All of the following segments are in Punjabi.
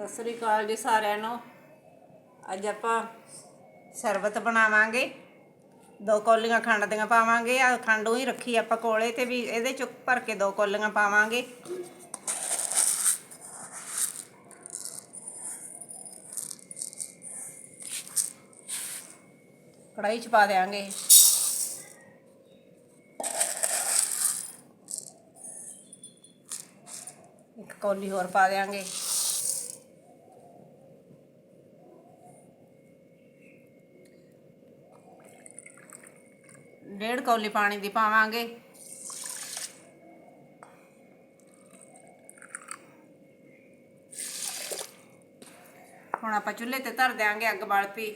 ਸਤਿ ਸ੍ਰੀ ਅਕਾਲ ਜੀ ਸਾਰਿਆਂ ਨੂੰ। ਅੱਜ ਆਪਾਂ ਸ਼ਰਬਤ ਬਣਾਵਾਂਗੇ। ਦੋ ਕੌਲੀਆਂ ਖੰਡ ਦੀਆਂ ਪਾਵਾਂਗੇ। ਆ ਖੰਡ ਉਹੀ ਰੱਖੀ ਆਪਾਂ ਕੋਲੇ ਤੇ ਵੀ ਇਹਦੇ ਚ ਭਰ ਕੇ ਦੋ ਕੌਲੀਆਂ ਪਾਵਾਂਗੇ। ਕੜਾਈ ਚ ਪਾ ਦੇਾਂਗੇ ਇੱਕ ਕੌਲੀ ਹੋਰ ਪਾ ਦੇਾਂਗੇ ਡੇਢ ਕੌਲੀ ਪਾਣੀ ਦੀ ਪਾਵਾਂਗੇ। ਹੁਣ ਆਪਾਂ ਚੁੱਲ੍ਹੇ ਤੇ ਧਰ ਦਿਆਂਗੇ ਅੱਗ ਬਾਲ ਪੀ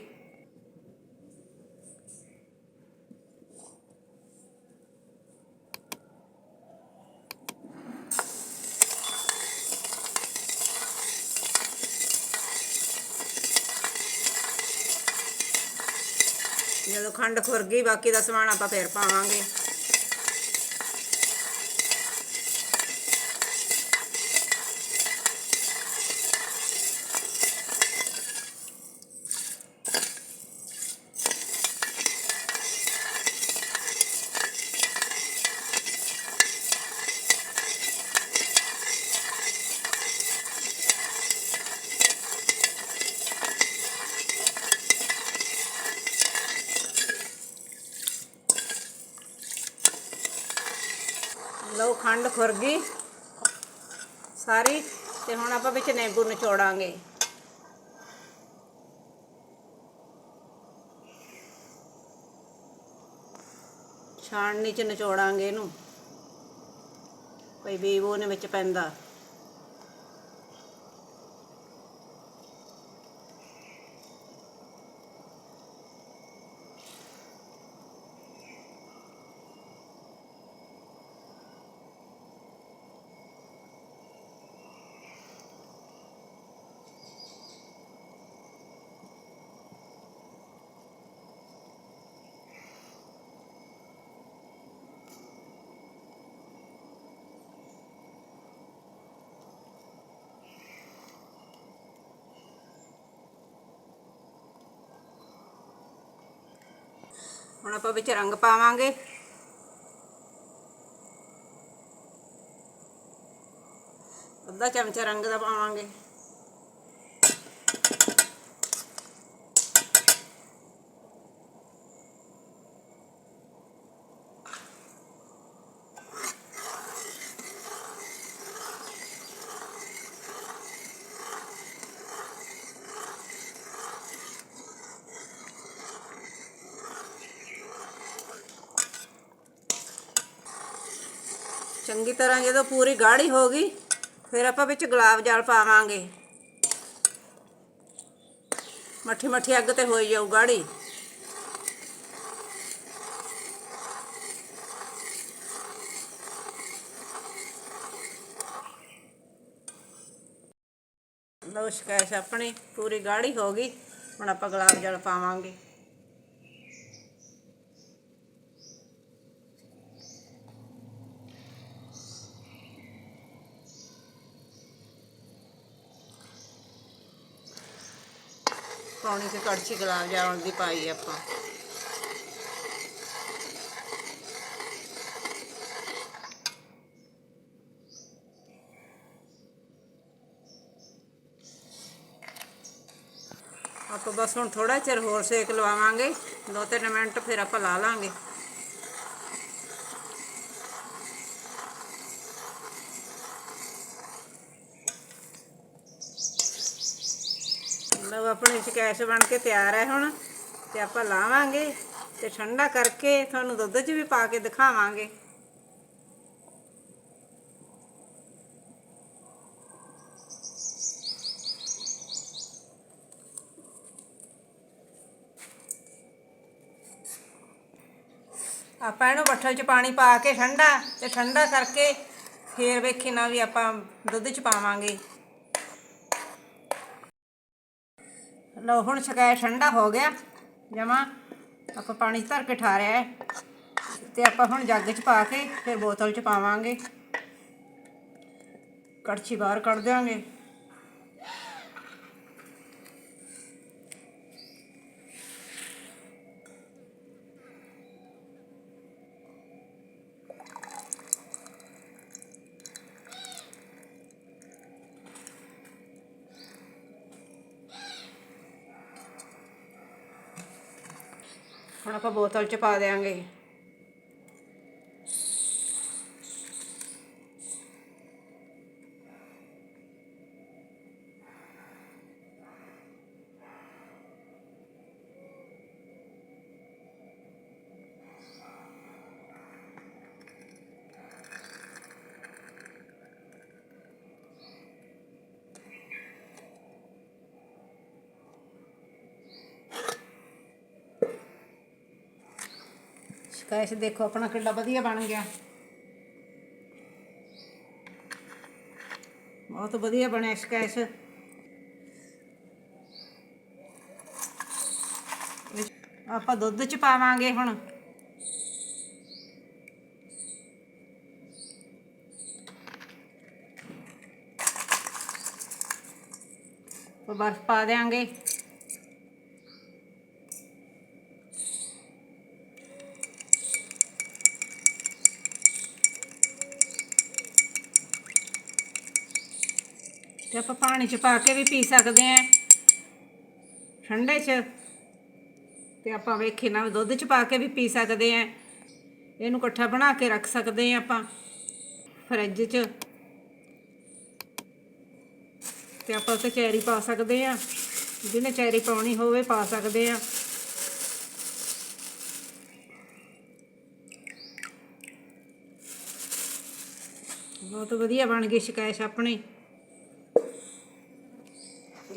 ਜਦੋਂ ਖੰਡ ਖੁਰ ਗਈ ਬਾਕੀ ਦਾ ਸਮਾਨ ਆਪਾਂ ਫੇਰ ਪਾਵਾਂਗੇ ਲਓ ਖੰਡ ਖੁਰਗੀ ਸਾਰੀ ਤੇ ਹੁਣ ਆਪਾਂ ਵਿੱਚ ਨਿੰਬੂ ਨਿਚੋੜਾਂਗੇ। ਛਾਣਨੀ ਚ ਨਿਚੋੜਾਂਗੇ ਇਹਨੂੰ। ਕੋਈ ਬੀਬੋ ਨੇ ਵਿੱਚ ਪੈਂਦਾ। ਹੁਣ ਆਪਾਂ ਵਿੱਚ ਰੰਗ ਪਾਵਾਂਗੇ। ਅੱਧਾ ਚਮਚਾ ਰੰਗ ਦਾ ਪਾਵਾਂਗੇ। ਚੰਗੀ ਤਰ੍ਹਾਂ ਜਦੋਂ ਪੂਰੀ ਗਾੜੀ ਹੋ ਗਈ, ਫਿਰ ਆਪਾਂ ਵਿੱਚ ਗੁਲਾਬ ਜਲ ਪਾਵਾਂਗੇ। ਮੱਠੀ ਮੱਠੀ ਅੱਗ ਤੇ ਹੋਈ ਜਾਊ ਗਾੜੀ। ਲਓ ਸ਼ਿਕਾਇਤ ਆਪਣੀ, ਪੂਰੀ ਗਾੜੀ ਹੋ ਗਈ, ਹੁਣ ਆਪਾਂ ਗੁਲਾਬ ਜਲ ਪਾਵਾਂਗੇ। ਪੌਣੀ ਤੇ ਕੜਛੀ ਗੁਲਾਬ ਜਾਮੁਨ ਦੀ ਪਾਈ ਆਪਾਂ। ਆਪਾਂ ਬਸ ਹੁਣ ਥੋੜਾ ਚਿਰ ਹੋਰ ਸੇਕ ਲਵਾਵਾਂਗੇ, ਦੋ ਤਿੰਨ ਮਿੰਟ ਫਿਰ ਆਪਾਂ ਲਾ ਲਾਂਗੇ। ਲਓ ਆਪਣੀ ਸ਼ਕੈਸ਼ ਬਣ ਕੇ ਤਿਆਰ ਹੈ ਹੁਣ ਤੇ ਆਪਾਂ ਲਾਵਾਂਗੇ ਤੇ ਠੰਡਾ ਕਰਕੇ ਤੁਹਾਨੂੰ ਦੁੱਧ 'ਚ ਵੀ ਪਾ ਕੇ ਦਿਖਾਵਾਂਗੇ। ਆਪਾਂ ਇਹਨੂੰ ਬੱਠਲ 'ਚ ਪਾਣੀ ਪਾ ਕੇ ਠੰਡਾ ਤੇ ਠੰਡਾ ਕਰਕੇ ਫੇਰ ਵੇਖੀ ਨਾ ਵੀ ਆਪਾਂ ਦੁੱਧ 'ਚ ਪਾਵਾਂਗੇ। ਲਓ, ਹੁਣ ਸ਼ਿਕਾਇਤ ਠੰਡਾ ਹੋ ਗਿਆ। ਜਮਾ ਆਪਾਂ ਪਾਣੀ ਧਰ ਕੇ ਠਾਰਿਆ ਹੈ ਤੇ ਆਪਾਂ ਹੁਣ ਜੱਗ 'ਚ ਪਾ ਕੇ ਫਿਰ ਬੋਤਲ 'ਚ ਪਾਵਾਂਗੇ। ਕੜਛੀ ਬਾਹਰ ਕੱਢ ਦੇਵਾਂਗੇ ਹੁਣ ਆਪਾਂ ਬੋਤਲ ਚ ਪਾ ਦੇਾਂਗੇ ਸ਼ਿਕਾਇਤ ਦੇਖੋ ਆਪਣਾ ਕਿੱਡਾ ਵਧੀਆ ਬਣ ਗਿਆ। ਬਹੁਤ ਵਧੀਆ ਬਣਿਆ ਸ਼ਿਕਾਇਤ ਆਪਾਂ ਦੁੱਧ ਚ ਪਾਵਾਂਗੇ ਹੁਣ। ਬਰਫ ਪਾ ਦੇਾਂਗੇ ਤੇ ਆਪਾਂ ਪਾਣੀ ਚ ਪਾ ਕੇ ਵੀ ਪੀ ਸਕਦੇ ਆਂ ਠੰਡੇ ਚ। ਤੇ ਆਪਾਂ ਵੇਖੇ ਨਾ, ਦੁੱਧ ਚ ਪਾ ਕੇ ਵੀ ਪੀ ਸਕਦੇ ਆਂ ਇਹਨੂੰ ਇਕੱਠਾ ਬਣਾ ਕੇ ਰੱਖ ਸਕਦੇ ਆਂ ਆਪਾਂ, ਫਰਿੱਜ ਚ। ਤੇ ਆਪਾਂ ਉੱਤੇ ਚੈਰੀ ਪਾ ਸਕਦੇ ਆਂ ਜਿਹਨੇ ਚੈਰੀ ਪਾਉਣੀ ਹੋਵੇ ਪਾ ਸਕਦੇ ਆਂ ਬਹੁਤ ਵਧੀਆ ਬਣ ਗਈ ਸ਼ਿਕਾਇਤ ਆਪਣੀ।